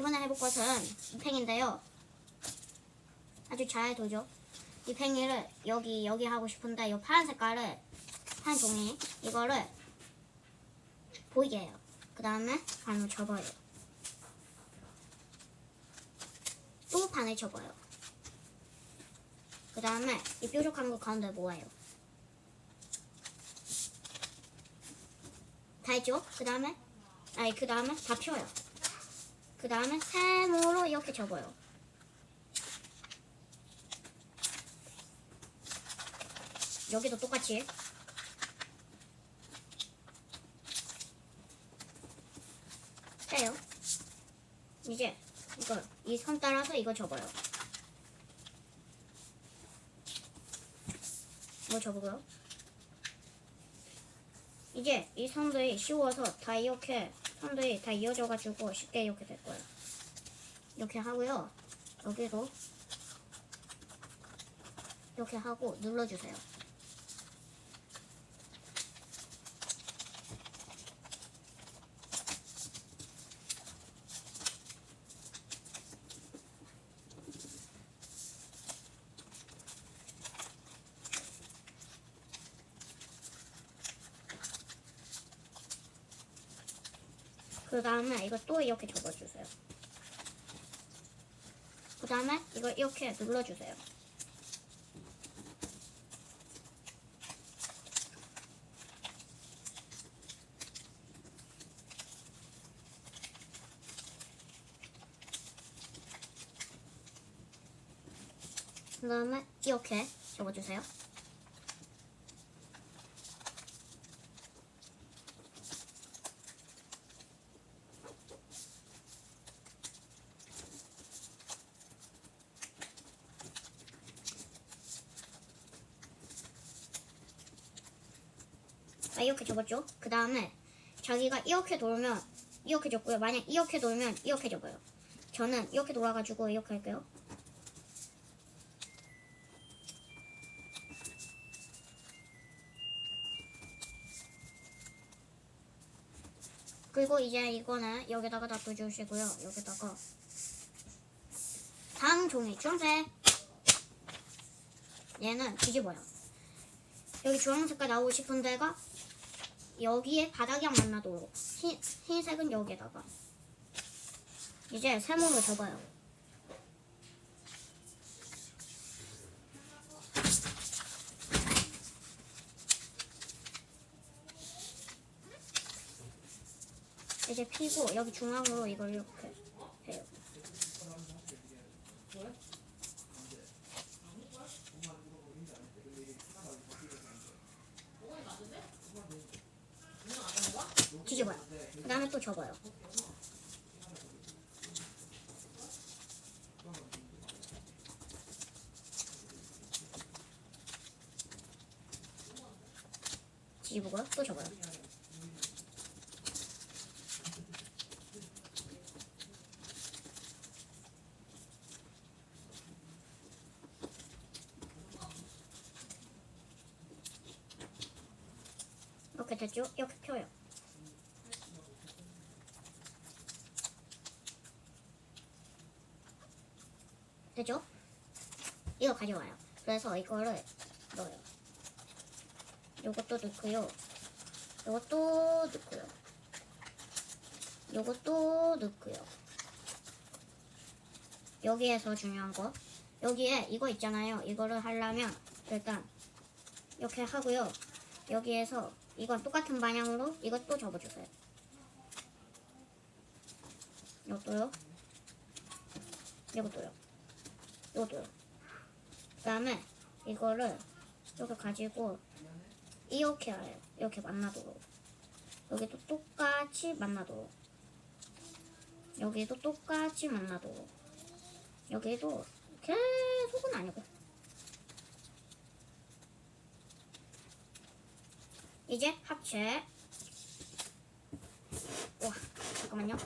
이번에 해볼 것은 이 팽인데요. 아주 잘 도죠. 이 팽이를 여기 여기 하고 싶은데 이 파란 색깔을 한 종이 이거를 보이게 해요. 그 다음에 반을 접어요. 또 반을 접어요. 그 다음에 이 뾰족한 거 가운데 모아요. 다 했죠? 그 다음에 아니 그 다음에 다 펴요. 그 다음에 세모로 이렇게 접어요. 여기도 똑같이 빼요. 이제 이거 이 선 따라서 이거 접어요. 이거 접고요. 이제 이 선들이 쉬워서 다 이렇게 선들이 다 이어져가지고 쉽게 이렇게 될 거예요. 이렇게 하고요. 여기도 이렇게 하고 눌러주세요. 그 다음에 이거 또 이렇게 접어주세요. 그 다음에 이거 이렇게 눌러주세요. 그 다음에 이렇게 접어주세요. 자, 이렇게 접었죠? 그 다음에 자기가 이렇게 돌면 이렇게 접고요. 만약 이렇게 돌면 이렇게 접어요. 저는 이렇게 돌아가지고 이렇게 할게요. 그리고 이제 이거는 여기다가 놔둬주시고요. 여기다가 다음 종이 주황색 얘는 뒤집어요. 여기 주황색깔 나오고 싶은 데가 여기에 바닥이랑 만나도록 흰, 흰색은 여기에다가 이제 세모로 접어요. 이제 피고 여기 중앙으로 이걸 이렇게 해요. 그 다음에 또 접어요. 뒤집고요. 또 접어요. 이렇게 됐죠? 이렇게 펴요. 됐죠? 이거 가져와요. 그래서 이거를 넣어요. 요것도 넣고요. 요것도 넣고요. 요것도 넣고요. 여기에서 중요한 거. 여기에 이거 있잖아요. 이거를 하려면 일단 이렇게 하고요. 여기에서 이건 똑같은 방향으로 이것도 접어주세요. 이것도요. 이것도요. 이것도요. 그 다음에 이거를 이렇게 가지고 이렇게 해요. 이렇게 만나도록. 여기도 똑같이 만나도록. 여기도 똑같이 만나도록. 여기도 계속은 아니고. 이제 합체. 와, 잠깐만요.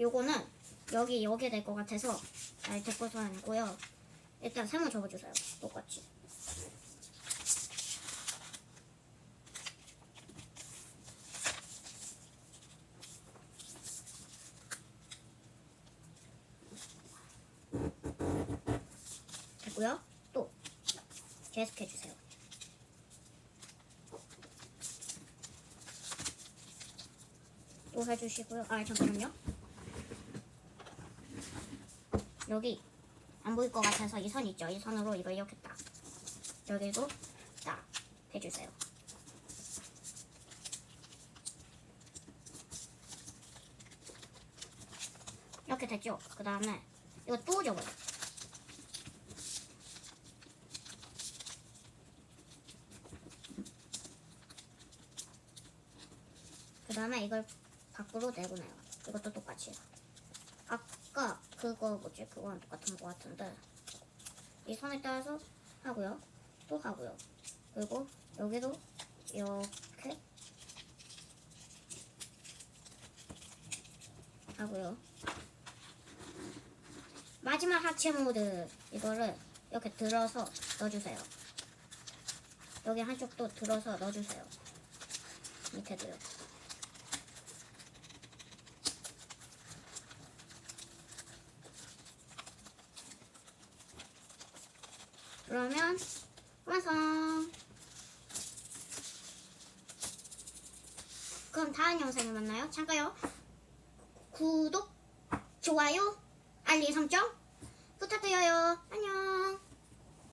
요거는 여기 여기 될 것 같아서 잘 데꿔서 안고요. 일단 세모 접어주세요. 똑같이. 됐고요. 또 계속해주세요. 또 해주시고요. 아 잠깐만요. 여기 안 보일 것 같아서 이 선 있죠? 이 선으로 이걸 이렇게 딱 여기도 딱 해주세요. 이렇게 됐죠? 그 다음에 이거 또 접어요. 그 다음에 이걸 밖으로 내보내요. 이것도 똑같이. 아까 그거 뭐지? 그거랑 똑같은 것 같은데 이 선에 따라서 하고요. 또 하고요. 그리고 여기도 이렇게 하고요. 마지막 하체 모드 이거를 이렇게 들어서 넣어주세요. 여기 한쪽도 들어서 넣어주세요. 밑에도요. 그러면 완성. 그럼 다음 영상에 만나요. 잠깐요. 구독, 좋아요, 알림 설정 부탁드려요. 안녕.